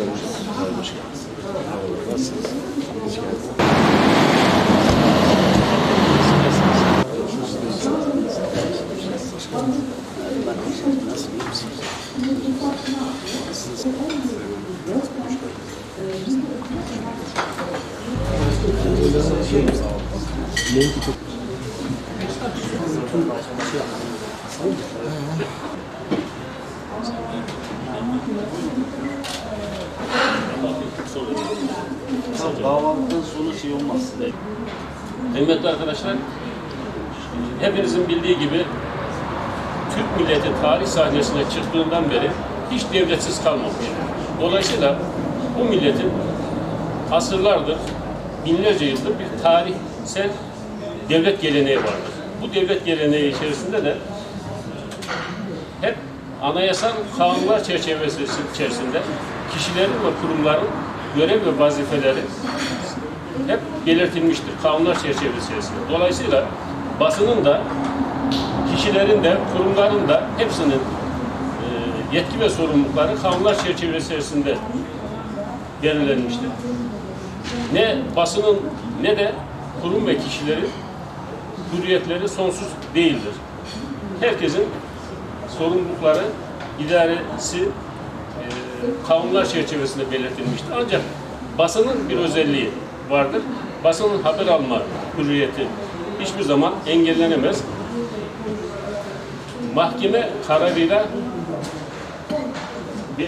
geldiniz. Hoş geldiniz. Merhaba, nasılsınız? Hoş geldiniz. Nasıl, iyi misiniz? Benimki çok Kahvaltıdan sonra şey olmaz. Kıymetli arkadaşlar, hepinizin bildiği gibi Türk milleti tarih sahnesine çıktığından beri hiç devletsiz kalmamış. Dolayısıyla bu milletin asırlardır, binlerce yıldır bir tarihsel devlet geleneği vardır. Bu devlet geleneği içerisinde de hep anayasal kanunlar çerçevesi içerisinde kişilerin ve kurumların görev ve vazifeleri hep belirtilmiştir kanunlar çerçevesi içerisinde. Dolayısıyla basının da kişilerin de kurumların da hepsinin e, yetki ve sorumlulukları kanunlar çerçevesi içerisinde belirlenmiştir. Ne basının ne de kurum ve kişilerin hürriyetleri sonsuz değildir. Herkesin sorumlulukları, idaresi e, kanunlar çerçevesinde belirtilmiştir. Ancak basının bir özelliği vardır. Basının haber alma hürriyeti hiçbir zaman engellenemez. Mahkeme kararıyla e,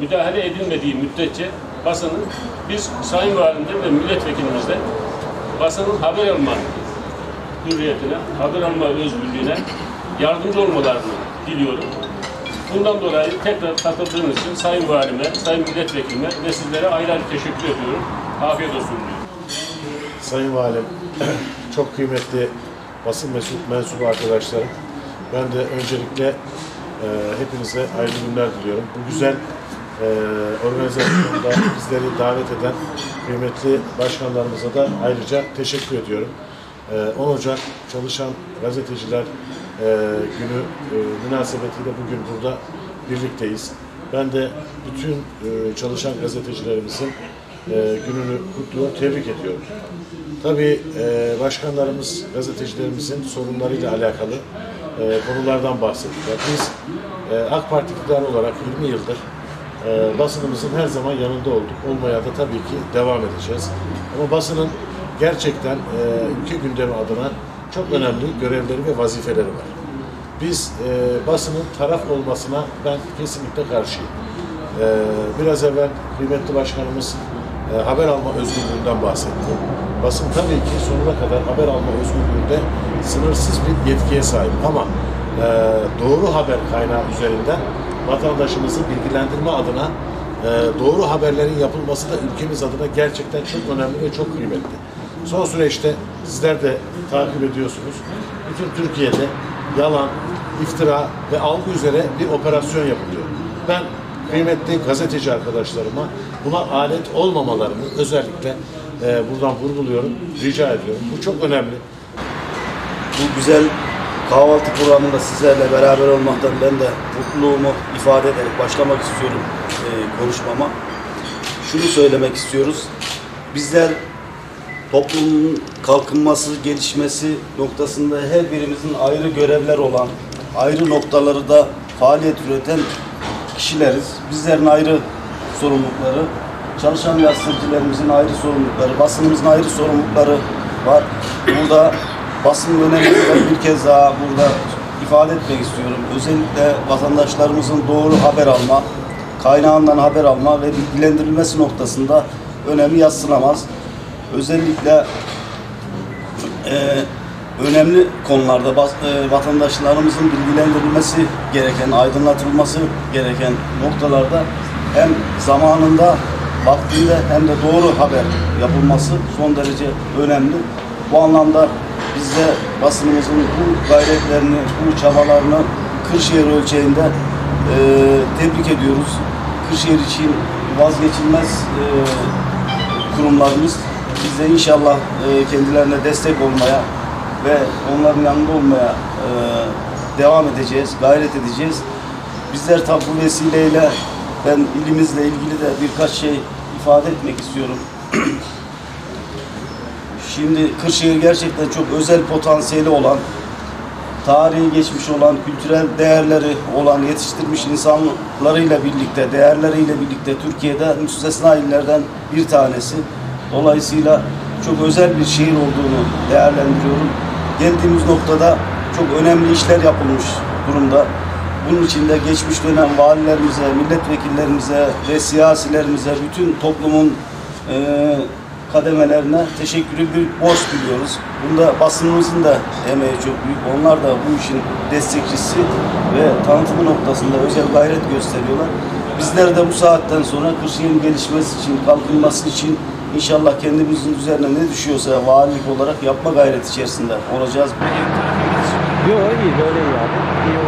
müdahale edilmediği müddetçe basının biz Sayın Valimden ve milletvekilimizden basının haber alma hürriyetine, haber alma özgürlüğüne yardımcı olmalarını diliyorum. Bundan dolayı tekrar katıldığınız için Sayın Valime, Sayın Milletvekilime ve sizlere ayrı ayrı teşekkür ediyorum. Afiyet olsun diyorum. Sayın Valim, çok kıymetli basın mensup, mensubu arkadaşlarım. Ben de öncelikle e, hepinize hayırlı günler diliyorum. Bu güzel e, organizasyonda bizleri davet eden kıymetli başkanlarımıza da ayrıca teşekkür ediyorum. E, 10 Ocak Çalışan Gazeteciler e, Günü e, münasebetiyle bugün burada birlikteyiz. Ben de bütün e, çalışan gazetecilerimizin e, gününü kutluyor, tebrik ediyorum. Tabii e, başkanlarımız, gazetecilerimizin sorunlarıyla alakalı e, konulardan bahsettiler. Biz e, AK Parti olarak 20 yıldır e, basınımızın her zaman yanında olduk. Olmaya da tabii ki devam edeceğiz. Ama basının gerçekten e, ülke gündemi adına çok önemli görevleri ve vazifeleri var. Biz e, basının taraf olmasına ben kesinlikle karşıyım. E, biraz evvel kıymetli başkanımız e, haber alma özgürlüğünden bahsetti. Basın tabii ki sonuna kadar haber alma özgürlüğünde sınırsız bir yetkiye sahip ama e, doğru haber kaynağı üzerinden vatandaşımızı bilgilendirme adına e, doğru haberlerin yapılması da ülkemiz adına gerçekten çok önemli ve çok kıymetli. Son süreçte sizler de takip ediyorsunuz. Bütün Türkiye'de yalan, iftira ve algı üzere bir operasyon yapılıyor. Ben kıymetli gazeteci arkadaşlarıma buna alet olmamalarını özellikle e, buradan vurguluyorum, rica ediyorum. Bu çok önemli. Bu güzel kahvaltı programında sizlerle beraber olmaktan ben de mutluluğumu ifade ederek başlamak istiyorum e, konuşmama. Şunu söylemek istiyoruz. Bizler toplumun kalkınması, gelişmesi noktasında her birimizin ayrı görevler olan, ayrı noktaları da faaliyet üreten kişileriz. Bizlerin ayrı sorumlulukları, çalışan gazetecilerimizin ayrı sorumlulukları, basınımızın ayrı sorumlulukları var. Burada basın önemini bir kez daha burada ifade etmek istiyorum. Özellikle vatandaşlarımızın doğru haber alma, kaynağından haber alma ve bilgilendirilmesi noktasında önemi yatsınamaz. Özellikle e, önemli konularda e, vatandaşlarımızın bilgilendirilmesi gereken, aydınlatılması gereken noktalarda hem zamanında, vaktinde hem de doğru haber yapılması son derece önemli. Bu anlamda biz de basınımızın bu gayretlerini, bu çabalarını Kırşehir ölçeğinde e, tebrik ediyoruz. Kırşehir için vazgeçilmez e, kurumlarımız. Biz de inşallah e, kendilerine destek olmaya ve onların yanında olmaya e, devam edeceğiz, gayret edeceğiz. Bizler tabi bu vesileyle ben ilimizle ilgili de birkaç şey ifade etmek istiyorum. Şimdi Kırşehir gerçekten çok özel potansiyeli olan, tarihi geçmiş olan, kültürel değerleri olan, yetiştirmiş insanlarıyla birlikte, değerleriyle birlikte Türkiye'de müstesna illerden bir tanesi. Dolayısıyla çok özel bir şehir olduğunu değerlendiriyorum. Geldiğimiz noktada çok önemli işler yapılmış durumda. Bunun için de geçmiş dönem valilerimize, milletvekillerimize ve siyasilerimize, bütün toplumun eee kademelerine teşekkürü bir borç biliyoruz. Bunda basınımızın da emeği çok büyük. Onlar da bu işin destekçisi ve tanıtımı noktasında özel gayret gösteriyorlar. Bizler de bu saatten sonra Kırşehir'in gelişmesi için, kalkınması için inşallah kendimizin üzerine ne düşüyorsa valilik olarak yapma gayreti içerisinde olacağız. Yok iyi böyle iyi abi. İyi